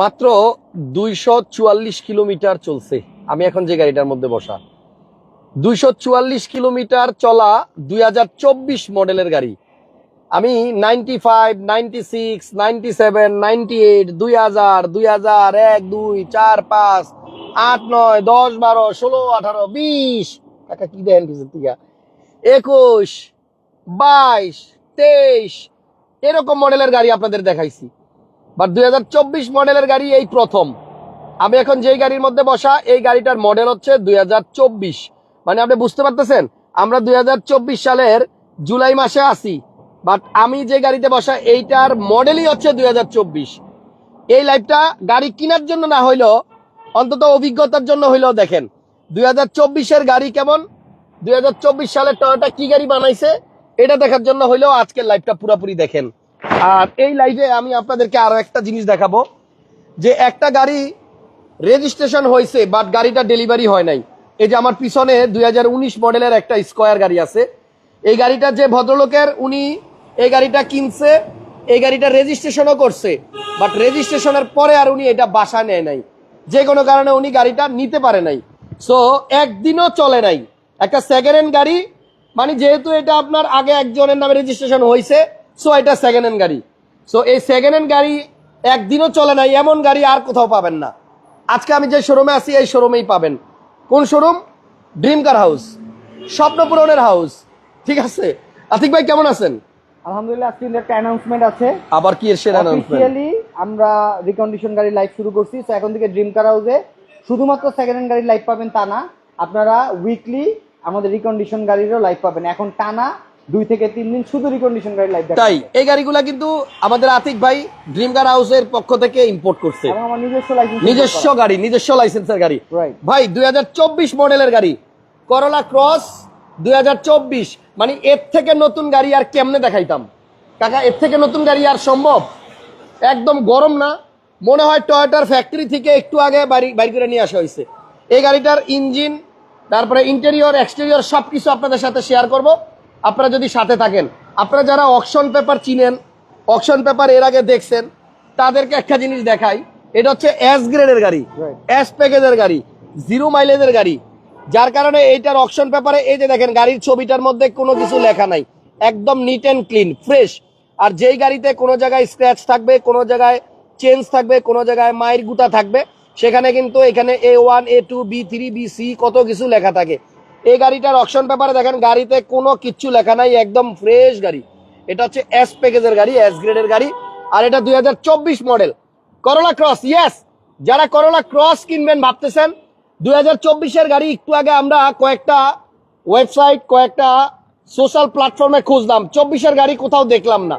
মাত্র দুইশো চুয়াল্লিশ কিলোমিটার চলছে। আমি এখন যে গাড়িটার মধ্যে বসা। দুইশো চুয়াল্লিশ কিলোমিটার চলা দুই হাজার চব্বিশ মডেলের গাড়ি। আমি ninety five, ninety six, ninety seven, ninety eight, দুই হাজার দুই হাজার এক, দুই, চার, পাঁচ, আট, নয়, দশ, বারো, ষোলো, আঠারো, বিশ। কাকা, কি দেন টিকা একুশ, বাইশ, তেইশ। এরকম মডেলের গাড়ি আপনাদের দেখাইছি। বাট দুই মডেলের গাড়ি এই প্রথম। আমি এখন যেই গাড়ির মধ্যে বসা, এই গাড়িটার মডেল হচ্ছে দুই হাজার চব্বিশ। মানে আপনি বুঝতে পারতেছেন? আমরা দুই হাজার চব্বিশ সালের জুলাই মাসে আসি বাট আমি যে গাড়িতে বসা, এইটার মডেলই হচ্ছে দুই হাজার চব্বিশ। এই লাইফটা গাড়ি কেনার জন্য না হইলেও, অন্তত অভিজ্ঞতার জন্য হইলেও দেখেন, দুই চব্বিশের গাড়ি কেমন? দুই হাজার চব্বিশ সালের টয়োটা কি গাড়ি বানাইছে? এটা দেখার জন্য হইলেও আজকের লাইফটা পুরোপুরি দেখেন। আর এই লাইভে আমি আপনাদেরকে আরও একটা জিনিস দেখাবো, যে একটা গাড়ি রেজিস্ট্রেশন হয়েছে বাট গাড়িটা ডেলিভারি হয় নাই। এই যে আমার পিছনে দু হাজার উনিশ মডেলের একটা স্কোয়ার গাড়ি আছে। এই গাড়িটা যে ভদ্রলোকের, উনি এই গাড়িটা কিনছে, এই গাড়িটা রেজিস্ট্রেশনও করছে বাট রেজিস্ট্রেশনের পরে আর উনি এটা বাসা নেয় নাই। যে কোনো কারণে উনি গাড়িটা নিতে পারে নাই। সো একদিনও চলে নাই। একটা সেকেন্ড হ্যান্ড গাড়ি মানে যেহেতু এটা আপনার আগে একজনের নামে রেজিস্ট্রেশন হয়েছে সো এটা সেকেন্ড হ্যান্ড গাড়ি। সো এই সেকেন্ড হ্যান্ড গাড়ি একদিনও চলে নাই এমন গাড়ি আর কোথাও পাবেন না। আজকে আমি যে শোরুমে আছি এই শোরুমেই পাবেন। কোন শোরুম ড্রিম কার হাউস স্বপ্ন পূরণের হাউস ঠিক আছে? আতিক ভাই কেমন আছেন? আলহামদুলিল্লাহ আজকে একটা অ্যানাউন্সমেন্ট আছে। আবার কি আমরা রিকন্ডিশন গাড়ি লাইভ শুরু করছি। তো এখন থেকে ড্রিম কার হাউসে শুধুমাত্র সেকেন্ড হ্যান্ড গাড়ি লাইভ পাবেন তা না আপনারা উইকলি আমাদের রিকন্ডিশন গাড়িরও লাইভ পাবেন। এখন টানা দুই থেকে তিন দিন শুধু রিকন্ডিশন গাড়ি লাইভ তাই এই গাড়িগুলা কিন্তু আমাদের আতিক ভাই ড্রিম কার হাউসের পক্ষ থেকে ইম্পোর্ট করছে। আমার নিজস্ব লাইসেন্স নিজস্ব গাড়ি নিজস্ব লাইসেন্সের গাড়ি. ভাই দুই মডেলের গাড়ি করলা ক্রস দুই হাজার চব্বিশ। মানে এর থেকে নতুন গাড়ি আর কেমনে দেখাইতাম? কাকা এর থেকে নতুন গাড়ি আর সম্ভব? একদম গরম না? মনে হয় টয়োটার ফ্যাক্টরি থেকে একটু আগে বাড়ি বাড়ি করে নিয়ে আসা হয়েছে। এই গাড়িটার ইঞ্জিন তারপরে ইন্টেরিয়র এক্সটেরিয়র সব কিছু আপনাদের সাথে শেয়ার করব। আপনারা যদি সাথে থাকেন আপনারা যারা অকশন পেপার চিনেন অকশন পেপার এর আগে দেখছেন তাদেরকে একটা জিনিস দেখাই এটা হচ্ছে এস গ্রেডের গাড়ি. এস প্যাকেজের গাড়ি জিরো মাইলেজের গাড়ি। যার কারণে এইটার অকশন পেপারে এই যে দেখেন গাড়ির ছবিটার মধ্যে কোনো কিছু লেখা নাই। একদম নিট অ্যান্ড ক্লিন ফ্রেশ আর যেই গাড়িতে কোনো জায়গায় স্ক্র্যাচ থাকবে কোনো জায়গায় চেঞ্জ থাকবে কোনো জায়গায় মায়ের গুতা থাকবে সেখানে কিন্তু এখানে A one A two B three B C কত কিছু লেখা থাকে। এই গাড়িটার অকশন পেপারে দেখেন, গাড়িতে কোনো কিচ্ছু লেখা নাই, একদম ফ্রেশ গাড়ি। এটা হচ্ছে এস প্যাকেজের গাড়ি এস গ্রেডের গাড়ি। আর এটা দু হাজার চব্বিশ মডেল করলা ক্রস ইয়েস যারা করলা ক্রস কিনবেন ভাবতেছেন, দুই চব্বিশের গাড়ি একটু আগে আমরা কয়েকটা ওয়েবসাইট কয়েকটা সোশ্যাল প্ল্যাটফর্মে খুঁজলাম। চব্বিশের গাড়ি কোথাও দেখলাম না।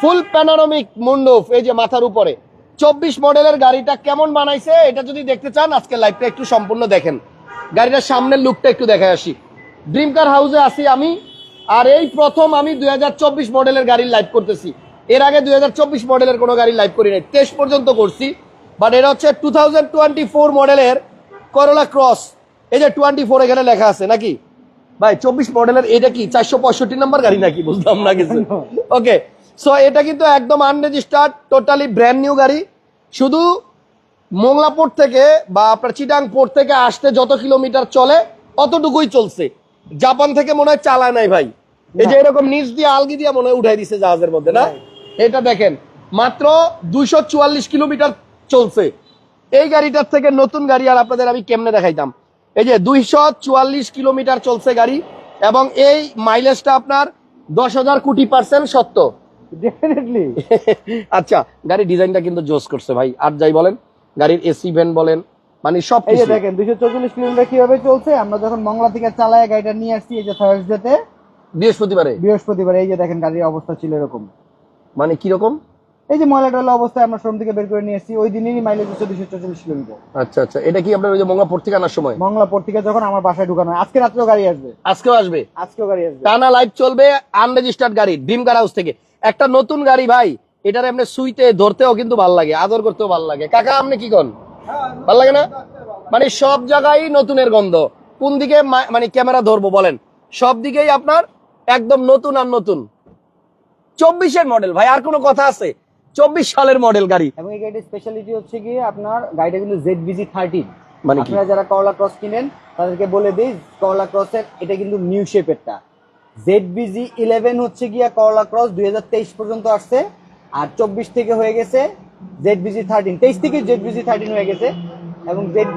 ফুল প্যানোরামিক মুন্ডুফ এই যে মাথার উপরে। চব্বিশ মডেলের গাড়িটা কেমন বানাইছে, এটা যদি দেখতে চান আজকে লাইভটা একটু সম্পূর্ণ দেখেন। গাড়িটার সামনের লুকটা একটু দেখে আসি। ড্রিম কার হাউসে আসি আমি আর এই প্রথম আমি দু হাজার চব্বিশ মডেলের গাড়ির লাইভ করতেছি। এর আগে দু হাজার চব্বিশ মডেলের কোনো গাড়ি লাইভ করি নাই টেস্ট পর্যন্ত করছি। বাট এটা হচ্ছে টু মডেলের করোলা ক্রস এই যে টোয়েন্টি ফোর এখানে লেখা আছে নাকি? ভাই চব্বিশ মডেলের এটা কি চারশো পঁয়ষট্টি নাম্বার গাড়ি নাকি? বুঝলাম না কিছু। ওকে সো এটা কিন্তু একদম আনরেজিস্টার্ড টোটালি ব্র্যান্ড নিউ গাড়ি। শুধু মোংলা পোর্ট থেকে বা আপনার চিটাং পোর্ট থেকে আসতে যত কিলোমিটার চলে অতটুকুই চলছে। জাপান থেকে মনে হয় চালায় নাই ভাই। এই যে এরকম নিচ দিয়ে আলগি দিয়ে মনে হয় উঠাই দিছে জাহাজের মধ্যে না? এটা দেখেন মাত্র দুইশো চুয়াল্লিশ কিলোমিটার চলছে। এই গাড়িটার থেকে নতুন গাড়ি আর আপনাদের আমি কেমনে দেখাইতাম? এই যে দুইশো চুয়াল্লিশ কিলোমিটার চলছে গাড়ি এবং এই মাইলেজটা আপনার দশ হাজার কোটি পার্সেন্ট সত্য। ডেফিনেটলি আচ্ছা গাড়ির ডিজাইনটা কিন্তু জোস করছে ভাই। আর যাই বলেন গাড়ির এসি ভ্যান বলেন মানে সব এই যে দেখেন দুইশো চৌচল্লিশ কিলোমিটার কীভাবে চলছে আমরা যখন মংলা থেকে চালায় গাড়িটা নিয়ে আসছি এই যে থার্সডেতে বৃহস্পতিবারে? বৃহস্পতিবার এই যে দেখেন গাড়ির অবস্থা ছিল এরকম। মানে কীরকম? এই যে ময়লা টয়লা অবস্থায় আমরা শ্রম থেকে বের করে নিয়ে এসেছি ওই দিনেরই মাইলেজ হচ্ছে দুশো চল্লিশ কিলোমিটার। আচ্ছা আচ্ছা। এটা কি আপনার ওই যে মঙ্গলাপুর থেকে আনার সময়? মংলাপুর থেকে যখন আমার বাসায় ঢুকানো হয় আজকে রাত্রেও গাড়ি আসবে। আজকেও আসবে? আজকেও গাড়ি আসবে। টানা লাইভ চলবে আনরেজিস্টার্ড গাড়ি ড্রিম কার হাউস থেকে। একটা নতুন গাড়ি ভাই এটার এমনি সুইতে ধরতেও কিন্তু ভালো লাগে আদর করতেও ভালো লাগে। কাকা আপনি কি কন? ভালো লাগে না? মানে সব জায়গায় নতুনের গন্ধ। কোন দিকে মানে ক্যামেরা ধরবো বলেন। সব দিকেই আপনার একদম নতুন আর নতুন। চব্বিশের মডেল ভাই আর কোনো কথা আছে? চব্বিশ সালের মডেল গাড়ি। এবং এই গাড়িটার স্পেশালিটি হচ্ছে গিয়ে আপনার গাড়িটা কিন্তু জেড বিজি থার্টিন মানে আপনারা যারা করলা ক্রস কিনেন তাদেরকে বলে দিই করলা ক্রসের এটা কিন্তু নিউ শেপেরটা জেড বিজি ইলেভেন হচ্ছে গিয়া করলা ক্রস দুই হাজার তেইশ পর্যন্ত আসছে। আর চব্বিশ থেকে হয়ে গেছে জেড বিজি থার্টিন তেইশ থেকে জেড বিজি থার্টিন হয়ে গেছে এবং জেড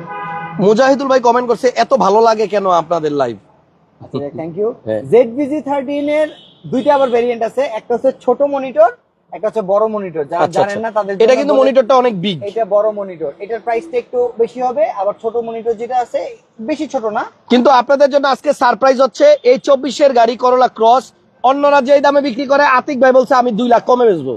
মুজাহিদুল ভাই কমেন্ট করছে এত ভালো লাগে কেন আপনাদের live thank you. Z B G thirteen এর দুইটা আবার ভেরিয়েন্ট আছে। একটা হচ্ছে ছোট মনিটর একটা হচ্ছে বড় মনিটর যারা আচ্ছা, জানেন আচ্ছা। না তাদের এটা কিন্তু মনিটরটা অনেক বিগ এটা বড় মনিটর এটার প্রাইসটা একটু বেশি হবে আবার ছোট মনিটর যেটা আছে বেশি ছোট না। কিন্তু আপনাদের জন্য আজকে সারপ্রাইজ হচ্ছে এই চব্বিশের গাড়ি করলা ক্রস অন্যরা যে দামে বিক্রি করে আতিক ভাই বলছে আমি দুই লাখ কমে বেচবো।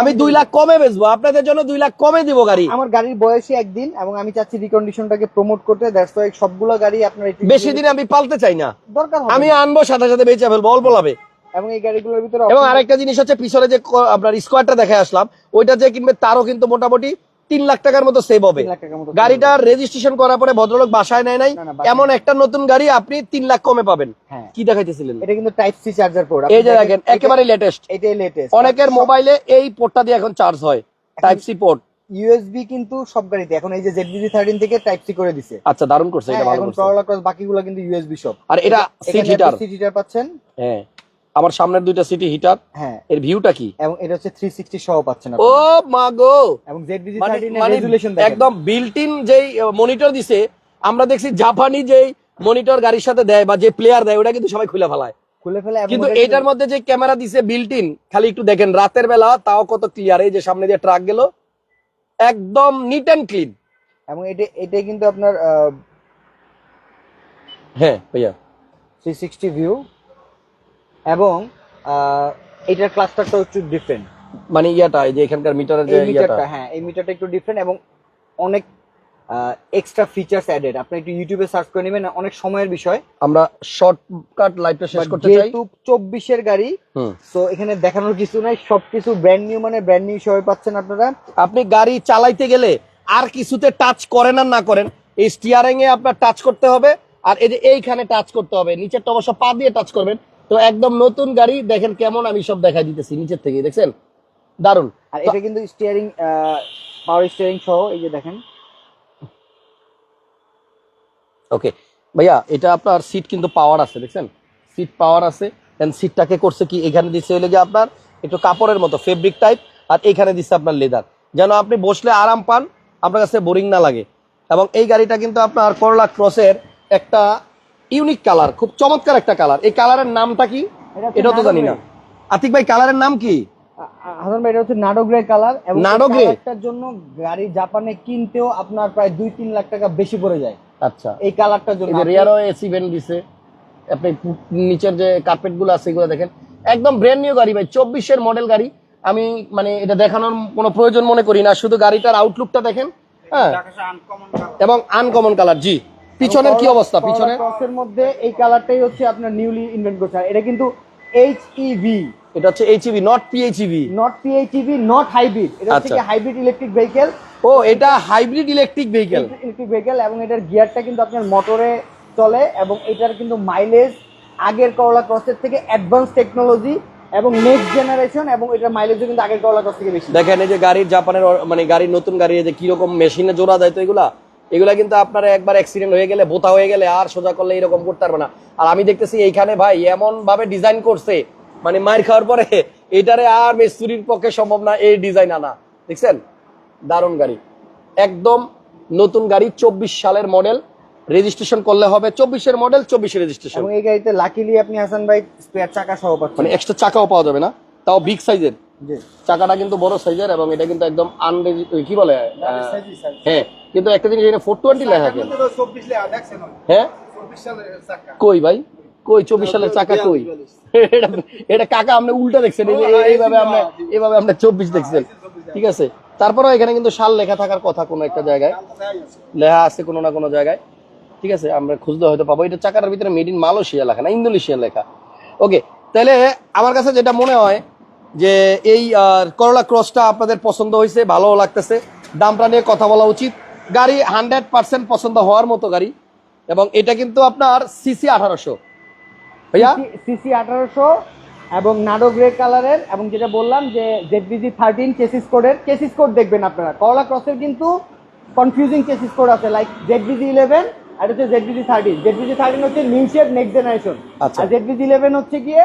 আমি দুই লাখ কমে বেচবো আপনাদের জন্য দুই লাখ কমে দিব গাড়ি। আমার গাড়ির বয়সই একদিন এবং আমি চাচ্ছি রিকন্ডিশনটাকে প্রমোট করতে দ্যাটস ওয়াই সবগুলো গাড়ি আপনার বেশি দিন আমি পালতে চাই না। দরকার আমি আনব সাথে সাথে বেঁচে ফেলব অল্প লাভে। এবং এই গাড়িগুলোর ভিতরে এবং আরেকটা জিনিস হচ্ছে পিছনে যে আপনার স্কোয়ারটা দেখে আসলাম ওইটা যে কিনবে তারও কিন্তু মোটামুটি তিন লাখ টাকার মতো সেভ হবে। গাড়িটার রেজিস্ট্রেশন করার পরে ভদ্রলোক বাসায় নেয় নাই। এমন একটা নতুন গাড়ি আপনি তিন লাখ কমে পাবেন। হ্যাঁ। কি দেখাইতেছিলেন? এটা কিন্তু টাইপ সি চার্জার পোর্ট এই যে দেখেন একেবারে লেটেস্ট এটাই লেটেস্ট অনেকের মোবাইলে এই পোর্টটা দিয়ে এখন চার্জ হয়। টাইপ সি পোর্ট ইউএসবি কিন্তু সব গাড়িতে। এখন এই যে জেডবিজি থার্টিন থেকে টাইপ সি করে দিছে। আচ্ছা দারুণ করছে এটা হ্যাঁ, ভালো এখন করছে। ক্রস বাকিগুলো কিন্তু ইউএসবি সব। আর এটা সিট হিটার সিট হিটার পাচ্ছেন। হ্যাঁ। আমার সামনের দুইটা সিটি হিটার হ্যাঁ। এর ভিউটা কি? এবং এটা হচ্ছে থ্রি সিক্সটি সহ পাচ্ছেন ও মা গো! এবং মানে থার্টিন মানে রেজুলেশন একদম বিল্ট ইন যেই মনিটর দিছে আমরা দেখছি জাপানি যেই মনিটর গাড়ির সাথে দেয় বা যে প্লেয়ার দেয় ওটা কিন্তু সবাই খুলে ফেলায়। খুলে ফেলে কিন্তু এটার মধ্যে যে ক্যামেরা দিছে বিল্ট ইন খালি একটু দেখেন রাতের বেলা তাও কত ক্লিয়ার এই যে সামনে দিয়ে ট্রাক গেল একদম নিট অ্যান্ড ক্লিন এবং এটা এটা কিন্তু আপনার হ্যাঁ ভাইয়া। থ্রি সিক্সটি ভিউ এবং এটার ক্লাস্টারটা একটু ডিফারেন্ট মানে ইয়াটা এই যে এখানকার মিটারের যে ইয়াটা। মিটারটা হ্যাঁ এই মিটারটা একটু ডিফারেন্ট এবং অনেক এক্সট্রা ফিচার্স অ্যাডেড আপনি একটু ইউটিউবে সার্চ করে নেবেন অনেক সময়ের বিষয়। আমরা শর্টকাট লাইভটা শেষ করতে চাই। যেহেতু চব্বিশের গাড়ি হুম। তো এখানে দেখানোর কিছু নাই সবকিছু ব্র্যান্ড নিউ মানে ব্র্যান্ড নিউ হিসেবে পাচ্ছেন আপনারা। আপনি গাড়ি চালাইতে গেলে আর কিছুতে টাচ করেন আর না করেন এই স্টিয়ারিং এ আপনার টাচ করতে হবে আর এই যে এইখানে টাচ করতে হবে নিচেরটা অবশ্য পা দিয়ে টাচ করবেন তো একদম নতুন গাড়ি দেখেন কেমন আমি সব দেখাই দিতেছি নিচের থেকে দেখছেন? দারুণ আর এটা কিন্তু স্টিয়ারিং পাওয়ার স্টিয়ারিং সহ এই যে দেখেন। ওকে ভাইয়া এটা আপনার সিট কিন্তু পাওয়ার আছে দেখছেন? সিট পাওয়ার আছে দেন সিটটাকে করছে কি? এখানে দিচ্ছে হইলে গিয়ে আপনার একটু কাপড়ের মতো ফেব্রিক টাইপ আর এখানে দিচ্ছে আপনার লেদার যেন আপনি বসলে আরাম পান আপনার কাছে বোরিং না লাগে। এবং এই গাড়িটা কিন্তু আপনার করলা ক্রসের একটা ইউনিক কালার খুব চমৎকার একটা কালার। এই কালারের নামটা কি? এটাও তো জানি না। আতিক ভাই কালারের নাম কি? হাসান ভাই এটা হচ্ছে নাডো গ্রে কালার এবং নাডো গ্রে? জন্য গাড়ি জাপানে কিনতেও আপনার প্রায় দুই তিন লাখ টাকা বেশি পড়ে যায়। আচ্ছা। এই কালারটার জন্য রিয়ারও এসি ভেন্ট দিছে। আপনি নিচের যে কার্পেটগুলো আছে এগুলো দেখেন। একদম ব্র্যান্ড নিউ গাড়ি ভাই চব্বিশের মডেল গাড়ি। আমি মানে এটা দেখানোর কোনো প্রয়োজন মনে করি না শুধু গাড়িটার আউটলুকটা দেখেন হ্যাঁ। এবং আনকমন কালার জি। পিছনের কি অবস্থা? পিছনে ক্রসের মধ্যে এই কালারটাই হচ্ছে আপনার নিউলি ইনভেন্ট করছে। এটা কিন্তু এইচ ইভি এটা হচ্ছে HEV not PHEV not PHEV not hybrid এটা হচ্ছে। হাইব্রিড ইলেকট্রিক ভেহিকেল ও এটা hybrid electric vehicle electric vehicle এবং এটার গিয়ারটা কিন্তু আপনার মোটরে চলে এবং এটার কিন্তু মাইলেজ আগের করলা ক্রসের থেকে অ্যাডভান্স টেকনোলজি এবং নেক্সট জেনারেশন এবং এটার মাইলেজও কিন্তু আগের করলা ক্রস থেকে বেশি। দেখেন এই যে গাড়ির জাপানের মানে গাড়ির নতুন গাড়ি এই যে কীরকম মেশিনে জোড়া দেয় তো এগুলা? এগুলা কিন্তু আপনার একবার অ্যাক্সিডেন্ট হয়ে গেলে বোতা হয়ে গেলে আর সোজা করলে এরকম করতে পারবে না। আর আমি দেখতেছি এইখানে ভাই এমন ভাবে ডিজাইন করছে মানে মার খাওয়ার পরে এটারে আর মিস্ত্রির পক্ষে সম্ভব না এই ডিজাইন আনা। দেখছেন? দারুণ গাড়ি। একদম নতুন গাড়ি চব্বিশ সালের মডেল রেজিস্ট্রেশন করলে হবে চব্বিশের মডেল চব্বিশে রেজিস্ট্রেশন এই গাড়িতে লাকিলি আপনি হাসান ভাই স্পেয়ার চাকা সহ পাচ্ছেন। মানে এক্সট্রা চাকাও পাওয়া যাবে না তাও বিগ সাইজের চাকাটা কিন্তু বড় সাইজের এবং এটা কিন্তু একদম কি বলে? হ্যাঁ কিন্তু একটা জিনিস এখানে ফোর টোয়েন্টি লেখা কেন হ্যাঁ? কই ভাই? কই চব্বিশ সালের চাকা কই? এটা এটা কাকা আপনি উল্টা দেখছেন এইভাবে আপনি এইভাবে আপনি চব্বিশ দেখছেন। ঠিক আছে? তারপরেও এখানে কিন্তু সাল লেখা থাকার কথা কোনো একটা জায়গায়। লেখা আছে কোনো না কোনো জায়গায়। ঠিক আছে? আমরা খুঁজতে হয়তো পাবো। এটা চাকাটার ভিতরে মেড ইন মালয়েশিয়া লেখা না ইন্দোনেশিয়া লেখা। ওকে তাহলে আমার কাছে যেটা মনে হয় যে এই করলা ক্রসটা আপনাদের পছন্দ হয়েছে ভালো লাগতেছে। দামটা নিয়ে কথা বলা উচিত। গাড়ি হান্ড্রেড পার্সেন্ট পছন্দ হওয়ার মতো গাড়ি এবং এটা কিন্তু আপনার সিসি আঠারোশো। ভাইয়া? সিসি আঠারোশো এবং নাডো গ্রে কালারের এবং যেটা বললাম যে Z B G thirteen chassis কোডের চেসিস কোড দেখবেন আপনারা। করলা ক্রসের কিন্তু কনফিউজিং চেসিস কোড আছে like Z B G eleven আর হচ্ছে Z B G thirteen Z B G thirteen হচ্ছে নিউ শেপ নেক্সট জেনারেশন। আর জেডবিজি ইলেভেন হচ্ছে গিয়ে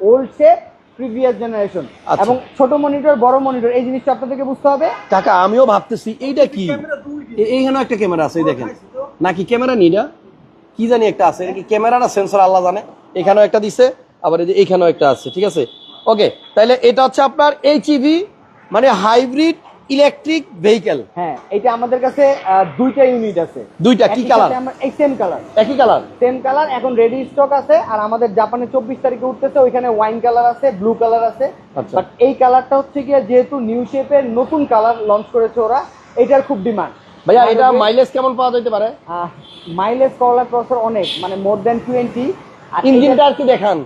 ওল্ড শেপ প্রিভিয়াস জেনারেশন আচ্ছা। এবং ছোট মনিটর বড় মনিটর এই জিনিসটা আপনাদেরকে বুঝতে হবে। কাকা আমিও ভাবতেছি এইটা কি? এইখানেও এইখানে একটা ক্যামেরা আছে এই দেখেন। নাকি ক্যামেরা নিডা কি জানি একটা আছে। নাকি কি ক্যামেরা না সেন্সর আল্লাহ জানে। এখানেও একটা দিছে আবার এই যে এইখানেও একটা আছে ঠিক আছে? ওকে তাহলে এটা হচ্ছে আপনার এইচইভি মানে হাইব্রিড ইলেকট্রিক ভেহিকেল। হ্যাঁ এটা আমাদের কাছে দুইটা ইউনিট আছে। দুইটা কি কালার? এই সেম কালার। একই কালার? সেম কালার এখন রেডি স্টক আছে আর আমাদের জাপানে চব্বিশ তারিখে উঠতেছে ওইখানে ওয়াইন কালার আছে ব্লু কালার আছে। আচ্ছা। বাট এই কালারটা হচ্ছে গিয়ে যেহেতু নিউ শেপের নতুন কালার লঞ্চ করেছে ওরা এটার খুব ডিমান্ড ভাইয়া এটা মাইলেজ কেমন পাওয়া যেতে পারে? মাইলেজ করলা ক্রসের অনেক মানে মোর দেন টোয়েন্টি ইঞ্জিনটা আর কি দেখান।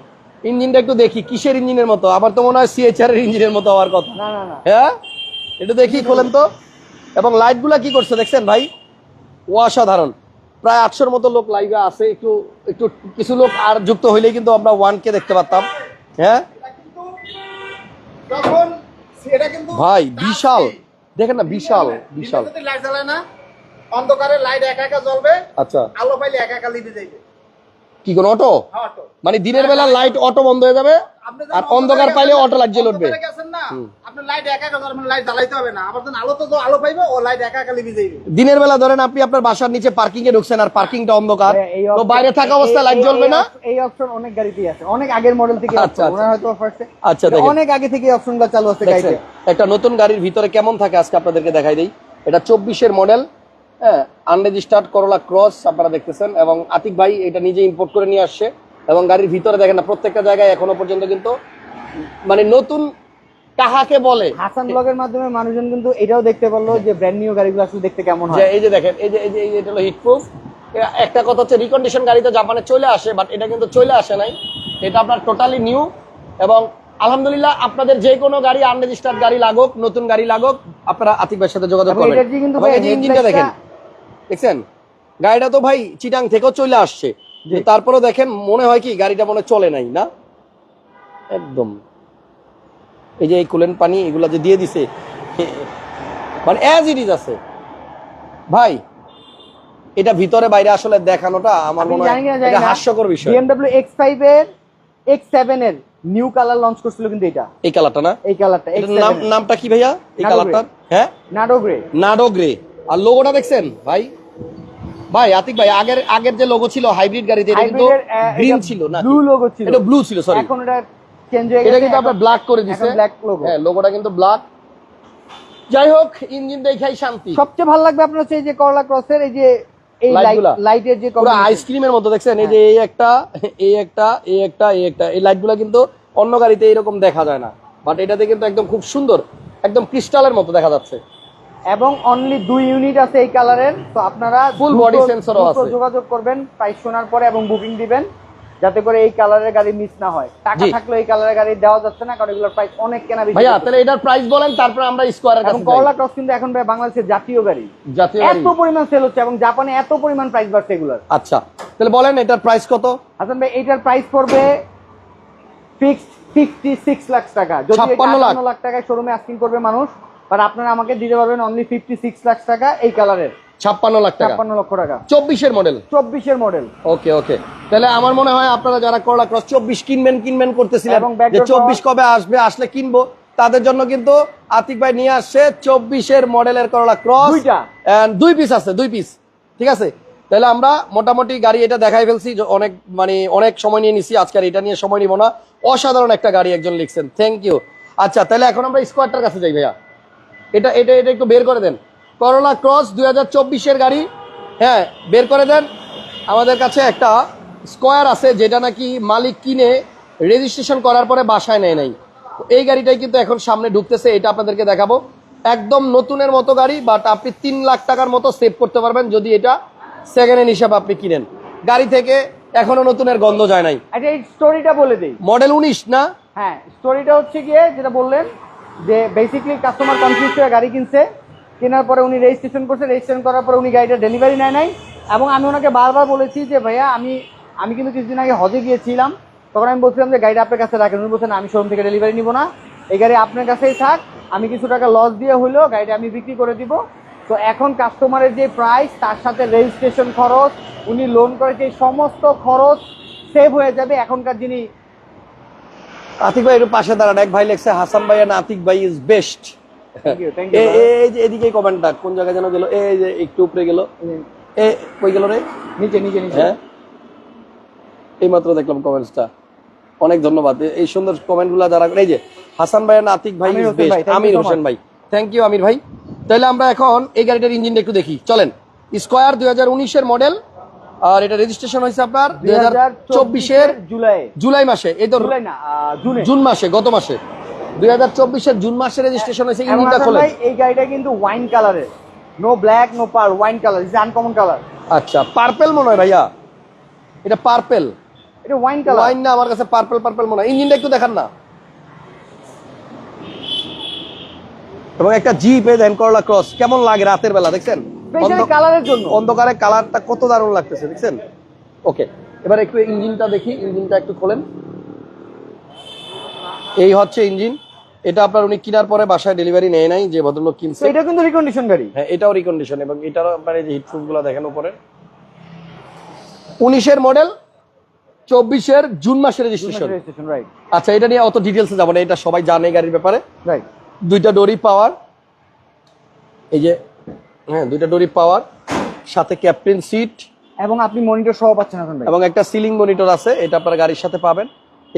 ইঞ্জিনটা একটু দেখি কিসের ইঞ্জিনের মতো? আবার তো মনে হয় সিএচআর এর ইঞ্জিনের মতো হওয়ার কথা। না না না। হ্যাঁ? একটু দেখি খোলেন তো। এবং লাইটগুলা কি করছে দেখছেন ভাই? অসাধারণ। প্রায় আটশোর মতো লোক লাইভে আছে। একটু একটু কিছু লোক আর যুক্ত হইলেই কিন্তু আমরা ওয়ান কে দেখতে পারতাম। হ্যাঁ? এটা ভাই বিশাল। দেখেন না বিশাল বিশাল। অন্ধকারে লাইট একা একা জ্বলবে। আচ্ছা। আলো পাইলে একা একা লিভে যাইবে। কি কোন অটো হ্যাঁ, মানে দিনের বেলা লাইট অটো বন্ধ হয়ে যাবে আর অন্ধকার পাইলে অটো লাইট জ্বলে উঠবে অন্ধকারে গেছেন না আপনার লাইট একা একা জ্বলবে লাইট জ্বালাইতে হবে না। আবার যখন আলো তো আলো পাইবে ও লাইট একা একা লিভে যাইবে। দিনের বেলা ধরেন আপনি আপনার বাসার নিচে পার্কিং এ ঢুকছেন আর পার্কিংটা অন্ধকার। তো বাইরে থাকা অবস্থায় লাইট জ্বলবে না? এই অপশন অনেক গাড়িতেই আছে। অনেক আগের মডেল থেকে আচ্ছা, আচ্ছা। ওনার হয়তো ফার্স্টে আচ্ছা। অনেক আগে থেকে অপশনগুলো চালু আছে গাড়িতে। একটা নতুন গাড়ির ভিতরে কেমন থাকে আজকে আপনাদেরকে দেখাই দিই। এটা চব্বিশের মডেল হ্যাঁ আনরেজিস্টার্ড করোলা ক্রস আপনারা দেখতেছেন এবং আতিক ভাই এটা নিজে ইম্পোর্ট করে নিয়ে আসছে এবং গাড়ির ভিতরে দেখেন না প্রত্যেকটা জায়গায় এখনও পর্যন্ত কিন্তু মানে নতুন কাহাকে বলে। হাসান ব্লগের মাধ্যমে মানুষজন কিন্তু এটাও দেখতে পারল যে ব্র্যান্ড নিউ গাড়িগুলো আসলে দেখতে কেমন হয়। এই যে দেখেন এই যে এই যে এটা হলো হিটপ্রুফ একটা কথা হচ্ছে রিকন্ডিশন গাড়ি তো জাপানে চলে আসে বাট এটা কিন্তু চলে আসে নাই। এটা আপনার টোটালি নিউ এবং আলহামদুলিল্লাহ আপনাদের যে কোনো গাড়ি আনরেজিস্টার্ড গাড়ি লাগুক নতুন গাড়ি লাগুক আপনারা আতিক ভাইয়ের সাথে যোগাযোগ করবেন। ইঞ্জিনটা দেখেন দেখছেন? গাড়িটা তো ভাই চিটাং থেকেও চলে আসছে। কিন্তু তারপরেও দেখেন মনে হয় কি গাড়িটা মনে চলে নাই না? একদম। এই যে এই কুলেন পানি এগুলা যে দিয়ে দিছে মানে অ্যাজ ইট ইজ আছে। ভাই এটা ভিতরে বাইরে আসলে দেখানোটা আমার আমি মনে হয় এটা হাস্যকর বিষয়। BMW X5 এর X7 এর নিউ কালার লঞ্চ করছিল কিন্তু এটা। এই কালারটা না? এই কালারটা এটার নাম নামটা কি ভাইয়া? এই কালারটা হ্যাঁ? নাডো গ্রে নাডো গ্রে আর লোগোটা দেখছেন? ভাই ভাই আতিক ভাই আগের আগের যে লোগো ছিল হাইব্রিড গাড়িতে এটা কিন্তু গ্রিন ছিল না? ব্লু লোগো ছিল। এটা ব্লু ছিল সরি এখন এটা চেঞ্জ হয়ে গেছে এটা কিন্তু আপনার ব্ল্যাক করে দিছে। ব্ল্যাক লোগো হ্যাঁ লোগোটা কিন্তু ব্ল্যাক যাই হোক ইঞ্জিন দেখাই শান্তি। সবচেয়ে ভালো লাগবে আপনার হচ্ছে এই যে করলা ক্রসের এই যে এই লাইট লাইটগুলা। লাইটের যে পুরো আইসক্রিমের মতো দেখছেন? এই যে। এই একটা এই একটা এই একটা এই একটা। এই লাইটগুলো কিন্তু অন্য গাড়িতে এরকম দেখা যায় না। বাট এটাতে কিন্তু একদম খুব সুন্দর একদম ক্রিস্টালের মতো দেখা যাচ্ছে। এবং অনলি দুই ইউনিট আছে এই কালারের তো আপনারা দ্রুত- body sensor আছে। যোগাযোগ করবেন প্রাইস শোনার পরে এবং বুকিং দিবেন। যাতে করে এই কালারের গাড়ি মিস না হয়। টাকা থাকলে এই কালারের গাড়ি দেওয়া যাচ্ছে না কারণ এগুলোর প্রাইস অনেক কেনা বেশি ভাইয়া তাহলে এটার প্রাইস বলেন তারপর আমরা স্কোয়ারের কাছে করলা। ক্রস কিন্তু এখন ভাই বাংলাদেশের জাতীয় গাড়ি। জাতীয় গাড়ি। এত পরিমাণ সেল হচ্ছে এবং জাপানে এত পরিমাণ প্রাইস বাড়ছে এগুলোর। আচ্ছা তাহলে বলেন এটার প্রাইস কত? হাসান ভাই এইটার প্রাইস পড়বে ফিক্সড ফিফটি সিক্স লাখ টাকা। যদি 56 লাখ। টাকায় শোরুমে আস্কিং করবে মানুষ বাট আপনারা আমাকে দিতে পারবেন অনলি ফিফটি সিক্স লাখ টাকা এই কালারের ছাপ্পান্ন লাখ টাকা। ছাপ্পান্ন লক্ষ টাকা। চব্বিশের মডেল চব্বিশের মডেল ওকে ওকে। তাহলে আমার মনে হয় আপনারা যারা করলা ক্রস চব্বিশ কিনবেন কিনবেন করতেছিলেন চব্বিশ কবে আসবে আসলে কিনবো। তাদের জন্য কিন্তু আতিক ভাই নিয়ে আসছে চব্বিশের মডেলের করলা ক্রস দুই পিস আছে দুই পিস ঠিক আছে? তাহলে আমরা মোটামুটি গাড়ি এটা দেখাই ফেলছি অনেক মানে অনেক সময় নিয়ে নিছি। আজকে এটা নিয়ে সময় নিব না। অসাধারণ একটা গাড়ি একজন লিখছেন। থ্যাংক ইউ আচ্ছা তাহলে এখন আমরা স্কোয়ারটার কাছে যাই ভাইয়া। এটা এটা এটা একটু বের করে দেন। করোলা ক্রস দুই হাজার চব্বিশের গাড়ি। হ্যাঁ বের করে দেন। আমাদের কাছে একটা স্কোয়ার আছে যেটা নাকি মালিক কিনে রেজিস্ট্রেশন করার পরে বাসায় নেয় নাই। এই গাড়িটাই কিন্তু এখন সামনে ঢুকতেছে এটা আপনাদেরকে দেখাবো। একদম নতুনের মতো গাড়ি বাট আপনি তিন লাখ টাকার মতো সেভ করতে পারবেন যদি এটা সেকেন্ড হ্যান্ড হিসাবে আপনি কিনেন। গাড়ি থেকে এখনও নতুনের গন্ধ যায় নাই। আচ্ছা এই স্টোরিটা বলে দিই। মডেল উনিশ না? হ্যাঁ স্টোরিটা হচ্ছে গিয়ে যেটা বললেন যে বেসিক্যালি কাস্টমার কনফিউজ হয়ে গাড়ি কিনছে। কেনার পরে উনি রেজিস্ট্রেশন করছে রেজিস্ট্রেশন করার পরে উনি গাড়িটা ডেলিভারি নেয় নাই। এবং আমি ওনাকে বারবার বলেছি যে, ভাইয়া, আমি আমি কিন্তু কিছুদিন আগে হজে গিয়েছিলাম। তখন আমি বলছিলাম যে, গাড়িটা আপনার কাছে রাখেন। উনি বলছেন আমি শোরুম থেকে ডেলিভারি নিব না। এই গাড়ি আপনার কাছেই থাক। আমি কিছু টাকা লস দিয়ে হইলেও গাড়িটা আমি বিক্রি করে দিব। তো এখন কাস্টমারের যে প্রাইস তার সাথে রেজিস্ট্রেশন খরচ, উনি লোন করেছে এই সমস্ত খরচ সেভ হয়ে যাবে এখনকার যিনি আতিক ভাই, একটু পাশে দাঁড়ান। এক ভাই লেখছে, হাসান ভাই আতিক ভাই is best Thank you, thank এই যে এদিকে কমেন্টটা কোন জায়গায় যেন গেল? এই যে একটু উপরে গেল। এ কই গেল রে? নিচে নিচে নিচে। হ্যাঁ? এই মাত্র দেখলাম কমেন্টসটা অনেক ধন্যবাদ। এই সুন্দর কমেন্টগুলা যারা এই যে হাসান ভাই আমির হোসেন ভাই, থ্যাংক ইউ আমির ভাই। তাহলে আমরা এখন এই গাড়িটার ইঞ্জিনটা একটু দেখি। চলেন। স্কোয়ার দুই উনিশের মডেল আর এটা রেজিস্ট্রেশন হয়েছে আপনার দুই হাজার চব্বিশের জুলাই। জুলাই মাসে। এই তো জুন মাসে গত মাসে। দুই হাজার চব্বিশের জুন মাসে রেজিস্ট্রেশন হয়েছে ইঞ্জিনটা ভাই এই গাড়িটা কিন্তু ওয়াইন কালারের no black no pair wine colour is uncommon colour আচ্ছা পার্পেল মনে হয় ভাইয়া? এটা পার্পেল এটা ওয়াইন কালার ওয়াইন না আমার কাছে পার্পল পার্পল মনে হয়। ইঞ্জিনটা একটু দেখান না। এবং একটা জিপ এ দেন করলা ক্রস কেমন লাগে রাতের বেলা দেখছেন? কালারের জন্য। অন্ধকারে কালারটা কত দারুণ লাগতেছে দেখছেন? ওকে এবার একটু ইঞ্জিনটা দেখি ইঞ্জিনটা একটু খোলেন। এই হচ্ছে ইঞ্জিন। এটা আপনার উনি কেনার পরে বাসায় ডেলিভারি নেয় নাই যে ভদ্রলোক কিনছে। এটা কিন্তু রিকন্ডিশন গাড়ি। হ্যাঁ এটাও রিকন্ডিশন এবং এটারও আপনার এই যে হিটপ্রুফগুলো দেখেন উপরে। উনিশের মডেল চব্বিশের জুন মাসের রেজিস্ট্রেশন রেজিস্ট্রেশন রাইট আচ্ছা এটা নিয়ে অত ডিটেলসে যাব না এটা সবাই জানে গাড়ির ব্যাপারে। রাইট দুইটা ডোরি পাওয়ার এই যে হ্যাঁ দুইটা ডোরি পাওয়ার সাথে ক্যাপ্টেন সিট এবং আপনি মনিটর সহ পাচ্ছেন এখন ভাই। এবং একটা সিলিং মনিটর আছে এটা আপনার গাড়ির সাথে পাবেন।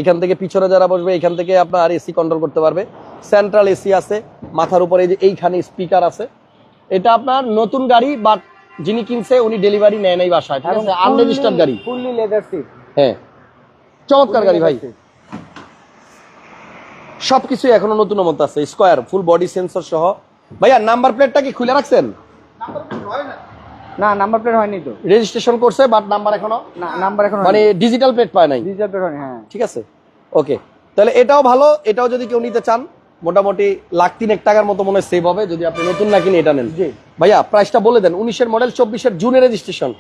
এখান থেকে পিছনে যারা বসবে এখান থেকে আপনার এসি কন্ট্রোল করতে পারবে। সেন্ট্রাল এসি আছে মাথার উপরে যে এইখানে স্পিকার আছে। এটা আপনার নতুন গাড়ি বাট যিনি কিনছে উনি ডেলিভারি নেয় নাই বাসায় ঠিক আছে? আনরেজিস্টার্ড গাড়ি। ফুললি লেদার সিট হ্যাঁ। চমৎকার গাড়ি ভাই। সবকিছু এখনও নতুন মতো আছে। স্কোয়ার ফুল বডি সেন্সর সহ। ভাইয়া নাম্বার প্লেটটা কি খুলে রাখছেন? নাম্বার প্লেট হয় না। না নাম্বার প্লেট হয়নি তো। রেজিস্ট্রেশন করছে বাট নাম্বার এখনও না নাম্বার এখন মানে ডিজিটাল প্লেট পায় নাই। ডিজিটাল প্লেট হয়নি হ্যাঁ। ঠিক আছে? ওকে তাহলে এটাও ভালো এটাও যদি কেউ নিতে চান মোটামুটি লাখ তিনেক টাকার মতো মনে সেভ হবে যদি আপনি নতুন না কিনে এটা নেন। জি। ভাইয়া প্রাইসটা বলে দেন উনিশের মডেল চব্বিশের জুনের রেজিস্ট্রেশন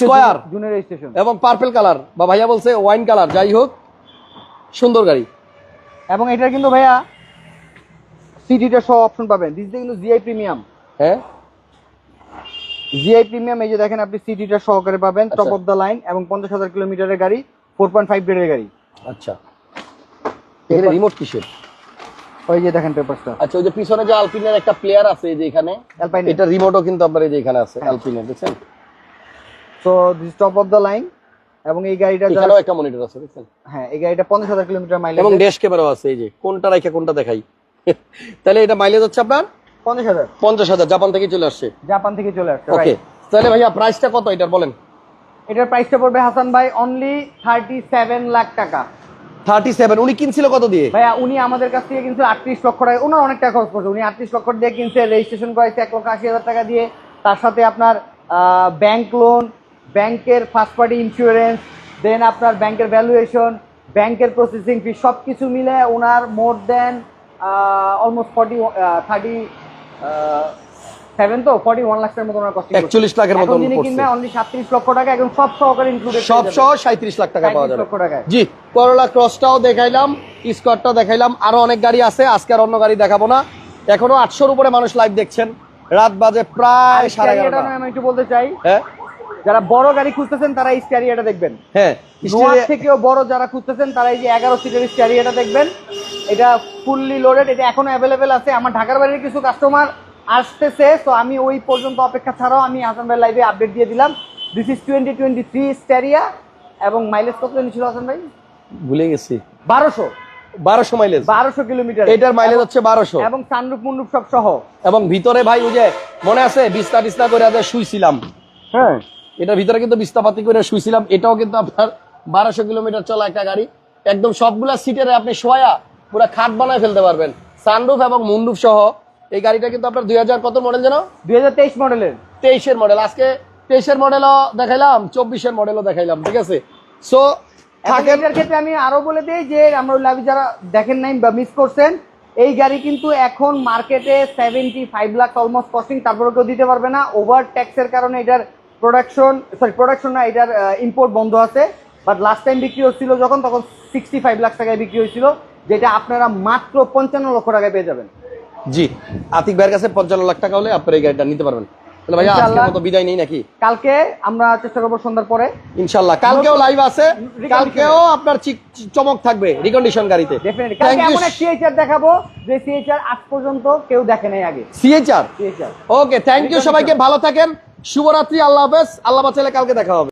Square। জুনের রেজিস্ট্রেশন এবং পার্পেল কালার বা ভাইয়া বলছে ওয়াইন কালার যাই হোক সুন্দর গাড়ি। এবং এটার কিন্তু ভাইয়া সিটিটা সহ অপশন পাবেন। দিস কিন্তু জিআই প্রিমিয়াম হ্যাঁ? জিআই প্রিমিয়াম এই যে দেখেন আপনি সিটিটা সহকারে পাবেন টপ। অফ দ্য লাইন এবং পঞ্চাশ হাজার কিলোমিটারের গাড়ি ফোর পয়েন্ট ফাইভ গ্রেডের গাড়ি। আচ্ছা। এখানে রিমোট কিসের? ওই যে দেখেন পেপারসটা আচ্ছা ওই যে পিছনে যে আলপিনের একটা প্লেয়ার আছে এই যে এখানে অ্যালপাইন এটা রিমোটও কিন্তু আপনার এই যে এখানে আছে আলপিনের দেখছেন? So this top of the line এবং এই গাড়িটা এখানেও একটা মনিটর আছে দেখছেন? হ্যাঁ এই গাড়িটা পঞ্চাশ হাজার কিলোমিটার মাইলেজ এবং ড্যাশ ক্যামেরাও আছে এই যে কোনটা রেখে কোনটা দেখাই। তাহলে এটা মাইলেজ হচ্ছে আপনার পঞ্চাশ হাজার। পঞ্চাশ হাজার জাপান থেকে চলে আসছে। জাপান থেকে চলে আসছে ওকে তাহলে ভাইয়া প্রাইসটা কত এটার বলেন? এটার প্রাইসটা পড়বে হাসান ভাই অনলি থার্টি সেভেন লাখ টাকা। থার্টি সেভেন উনি কিনছিল কত দিয়ে? ভাইয়া উনি আমাদের কাছ থেকে কিন্তু আটত্রিশ লক্ষ টাকা। ওনার অনেক টাকা খরচ করছে। উনি আটত্রিশ লক্ষ দিয়ে কিনছে রেজিস্ট্রেশন করেছে এক লক্ষ আশি হাজার টাকা দিয়ে। তার সাথে আপনার ব্যাংক লোন ব্যাংকের ফার্স্ট পার্টি ইন্স্যুরেন্স দেন আপনার ব্যাংকের ভ্যালুয়েশন ব্যাংকের প্রসেসিং ফি সব কিছু মিলে ওনার more than almost forty thirty seven তো ফর্টি ওয়ান লাখের মতো একচল্লিশ লাখের মতো যিনি পড়ছে। কিনবে অনলি সাতত্রিশ লক্ষ টাকা এবং সব সহকারে ইনক্লুডেড সব সহ সাঁত্রিশ লাখ টাকা পাওয়া 37 যাবে। লক্ষ টাকা জি করোলা ক্রসটাও দেখাইলাম স্কটটাও দেখাইলাম আরও অনেক গাড়ি আছে আজকে আর অন্য গাড়ি দেখাবো না। এখনও আটশোর উপরে মানুষ লাইভ দেখছেন। রাত বাজে প্রায় সাড়ে এগারোটা। আমি একটু বলতে চাই। হ্যাঁ? যারা বড় গাড়ি খুঁজতেছেন তারা এই স্টারিয়াটা দেখবেন। হ্যাঁ নোয়ার থেকেও বড় যারা খুঁজতেছেন তারা এই যে এগারো সিটের স্টারিয়াটা দেখবেন। এটা ফুললি লোডেড এটা এখনও অ্যাভেলেবেল আছে। আমার ঢাকার বাড়ির কিছু কাস্টমার আসতেছে তো আমি ওই পর্যন্ত অপেক্ষা ছাড়াও আমি হাসান ভাই লাইভে আপডেট দিয়ে দিলাম। This is twenty twenty three Staria এবং মাইলেজ কত ছিল হাসান ভাই? ভুলে গেছি। বারোশো। বারোশো মাইলেজ বারোশো কিলোমিটার এটার মাইলেজ হচ্ছে বারোশো। এবং সানরুফ মুন্ডুপ সব সহ। এবং ভিতরে ভাই ওই যে মনে আছে বিস্তা টিস্তা করে শুইছিলাম। হ্যাঁ। এটার ভিতরে কিন্তু বিস্তাপাতি করে শুইছিলাম। এটাও কিন্তু আপনার বারোশো কিলোমিটার চলা একটা গাড়ি। একদম সবগুলা সিটের আপনি শোয়া পুরো খাট বানায় ফেলতে পারবেন। সানরুফ এবং মুন্ডুফ সহ এই গাড়িটা কিন্তু আপনার দুই হাজার কত মডেল যেন দুই হাজার তেইশ মডেলের তেইশের মডেল আজকে তেইশের মডেলও দেখাইলাম চব্বিশের মডেলও দেখাইলাম ঠিক আছে? সো ক্ষেত্রে আমি আরও বলে দিই যে আমরা যারা দেখেন নাই বা মিস করছেন এই গাড়ি কিন্তু এখন মার্কেটে seventy five lakh almost costing তারপরে কেউ দিতে পারবে না। ওভার ট্যাক্সের কারণে এটার প্রোডাকশন সরি প্রোডাকশন না এটার ইম্পোর্ট বন্ধ আছে। বাট লাস্ট টাইম বিক্রি হচ্ছিল যখন তখন সিক্সটি ফাইভ লাখ টাকায় বিক্রি হয়েছিল যেটা আপনারা মাত্র পঞ্চান্ন লক্ষ টাকায় পেয়ে যাবেন। জি আতিক ভাইয়ের কাছে পঞ্চান্ন লাখ টাকা হলে আপনার এই গাড়িটা নিতে পারবেন। তাহলে ভাইয়া আজকের মতো বিদায় নেই নাকি? কালকে আমরা চেষ্টা করব সন্ধ্যার পরে। ইনশাল্লাহ কালকেও লাইভ আছে কালকেও আপনার চমক থাকবে রিকন্ডিশন গাড়িতে। ডেফিনেটলি থ্যাংক কালকে ইউ এমন এক সিএইচআর দেখাবো যে সিএইচআর আজ পর্যন্ত কেউ দেখে নাই আগে। CHR CHR okay thank you সবাইকে ভালো থাকেন। শুভরাত্রি আল্লাহ হাফেজ। আল্লাহ ছেলে কালকে দেখা হবে।